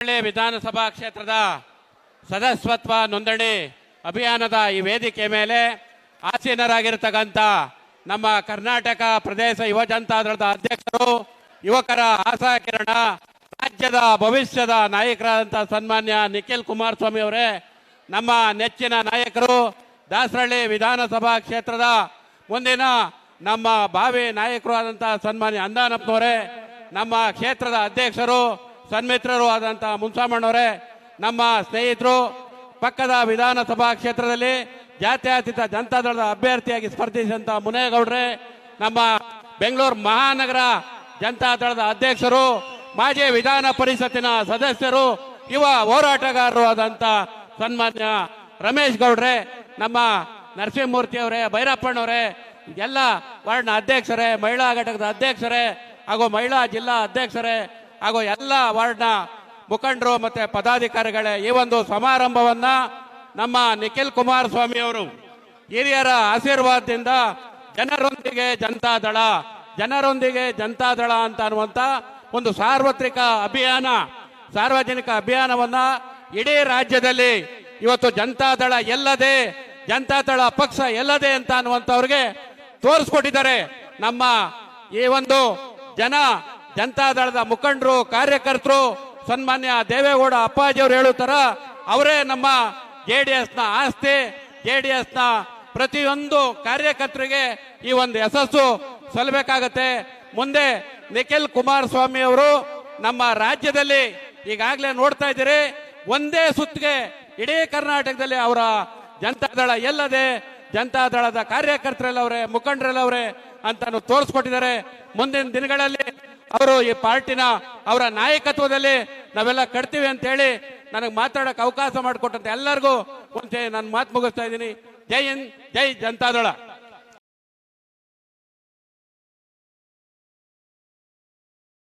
ವಿಧಾನಸಭಾ ಕ್ಷೇತ್ರದ ಸದಸ್ಯತ್ವ ನೋಂದಣಿ ಅಭಿಯಾನದ ಈ ವೇದಿಕೆ ಮೇಲೆ ಆಸೀನರಾಗಿರ್ತಕ್ಕಂಥ ನಮ್ಮ ಕರ್ನಾಟಕ ಪ್ರದೇಶ ಯುವ ಅಧ್ಯಕ್ಷರು, ಯುವಕರ ಆಶಾ ಕಿರಣ ರಾಜ್ಯದ ಭವಿಷ್ಯದ ನಾಯಕರಾದಂಥ ಸನ್ಮಾನ್ಯ ನಿಖಿಲ್ ಕುಮಾರಸ್ವಾಮಿ ಅವರೇ, ನಮ್ಮ ನೆಚ್ಚಿನ ನಾಯಕರು, ದಾಸರಳ್ಳಿ ವಿಧಾನಸಭಾ ಕ್ಷೇತ್ರದ ಮುಂದಿನ ನಮ್ಮ ಭಾವಿ ನಾಯಕರು ಆದಂಥ ಸನ್ಮಾನ್ಯ ಅಂದಾನಪ್ಪನವರೇ, ನಮ್ಮ ಕ್ಷೇತ್ರದ ಅಧ್ಯಕ್ಷರು ಸನ್ಮಿತ್ರರು ಆದಂಥ ಮುನ್ಸಾಮಣ್ಣವರೇ, ನಮ್ಮ ಸ್ನೇಹಿತರು, ಪಕ್ಕದ ವಿಧಾನಸಭಾ ಕ್ಷೇತ್ರದಲ್ಲಿ ಜಾತ್ಯತೀತ ಜನತಾದಳದ ಅಭ್ಯರ್ಥಿಯಾಗಿ ಸ್ಪರ್ಧಿಸಿದಂಥ ಮುನೇಗೌಡ್ರೆ, ನಮ್ಮ ಬೆಂಗಳೂರು ಮಹಾನಗರ ಜನತಾದಳದ ಅಧ್ಯಕ್ಷರು, ಮಾಜಿ ವಿಧಾನ ಪರಿಷತ್ತಿನ ಸದಸ್ಯರು, ಯುವ ಹೋರಾಟಗಾರರು ಆದಂಥ ಸನ್ಮಾನ್ಯ ರಮೇಶ್ ಗೌಡ್ರೆ, ನಮ್ಮ ನರಸಿಂಹಮೂರ್ತಿ ಅವರೇ ಭೈರಪ್ಪಣ್ಣವರೇ ಎಲ್ಲ ವಾರ್ಡ್ನ ಅಧ್ಯಕ್ಷರೇ, ಮಹಿಳಾ ಘಟಕದ ಅಧ್ಯಕ್ಷರೇ ಹಾಗೂ ಮಹಿಳಾ ಜಿಲ್ಲಾ ಅಧ್ಯಕ್ಷರೇ ಹಾಗೂ ಎಲ್ಲ ವಾರ್ಡ್ನ ಮುಖಂಡರು ಮತ್ತೆ ಪದಾಧಿಕಾರಿಗಳೇ, ಈ ಒಂದು ಸಮಾರಂಭವನ್ನ ನಮ್ಮ ನಿಖಿಲ್ ಕುಮಾರಸ್ವಾಮಿ ಅವರು ಹಿರಿಯರ ಆಶೀರ್ವಾದದಿಂದ ಜನರೊಂದಿಗೆ ಜನತಾದಳ ಜನರೊಂದಿಗೆ ಜನತಾದಳ ಅಂತ ಅನ್ನುವಂತ ಒಂದು ಸಾರ್ವತ್ರಿಕ ಅಭಿಯಾನ, ಸಾರ್ವಜನಿಕ ಅಭಿಯಾನವನ್ನ ಇಡೀ ರಾಜ್ಯದಲ್ಲಿ ಇವತ್ತು ಜನತಾದಳ ಎಲ್ಲದೆ ಜನತಾದಳ ಪಕ್ಷ ಎಲ್ಲದೆ ಅಂತ ಅನ್ನುವಂಥವ್ರಿಗೆ ತೋರಿಸ್ಕೊಟ್ಟಿದ್ದಾರೆ ನಮ್ಮ ಈ ಒಂದು ಜನ ಜನತಾದಳದ ಮುಖಂಡರು, ಕಾರ್ಯಕರ್ತರು, ಸನ್ಮಾನ್ಯ ದೇವೇಗೌಡ ಅಪ್ಪಾಜಿ ಅವರು ಹೇಳೋ ಅವರೇ ನಮ್ಮ ಜೆ ಡಿ ಎಸ್ನ ಆಸ್ತಿ, ಜೆ ಡಿ ಎಸ್ನ ಪ್ರತಿಯೊಂದು ಕಾರ್ಯಕರ್ತರಿಗೆ ಈ ಒಂದು ಯಶಸ್ಸು ಸಲ್ಲಬೇಕಾಗತ್ತೆ. ಮುಂದೆ ನಿಖಿಲ್ ಕುಮಾರಸ್ವಾಮಿ ಅವರು ನಮ್ಮ ರಾಜ್ಯದಲ್ಲಿ ಈಗಾಗಲೇ ನೋಡ್ತಾ ಇದ್ದೀರಿ, ಒಂದೇ ಸುತ್ತಿಗೆ ಇಡೀ ಕರ್ನಾಟಕದಲ್ಲಿ ಅವರ ಜನತಾದಳ ಎಲ್ಲದೆ ಜನತಾದಳದ ಕಾರ್ಯಕರ್ತರೆಲ್ಲವರೇ ಮುಖಂಡರೆಲ್ಲವರೇ ಅಂತ ತೋರಿಸ್ಕೊಟ್ಟಿದ್ದಾರೆ. ಮುಂದಿನ ದಿನಗಳಲ್ಲಿ ಅವರು ಈ ಪಾರ್ಟಿನ ಅವರ ನಾಯಕತ್ವದಲ್ಲಿ ನಾವೆಲ್ಲ ಕಟ್ತೀವಿ ಅಂತ ಹೇಳಿ ನನಗೆ ಮಾತಾಡಕ್ಕೆ ಅವಕಾಶ ಮಾಡಿಕೊಟ್ಟಂತ ಎಲ್ಲರಿಗೂ ಒಂದು ನಾನು ಮಾತು ಮುಗಿಸ್ತಾ ಇದ್ದೀನಿ. ಜೈ ಹಿಂದ್, ಜೈ ಜನತಾದಳ.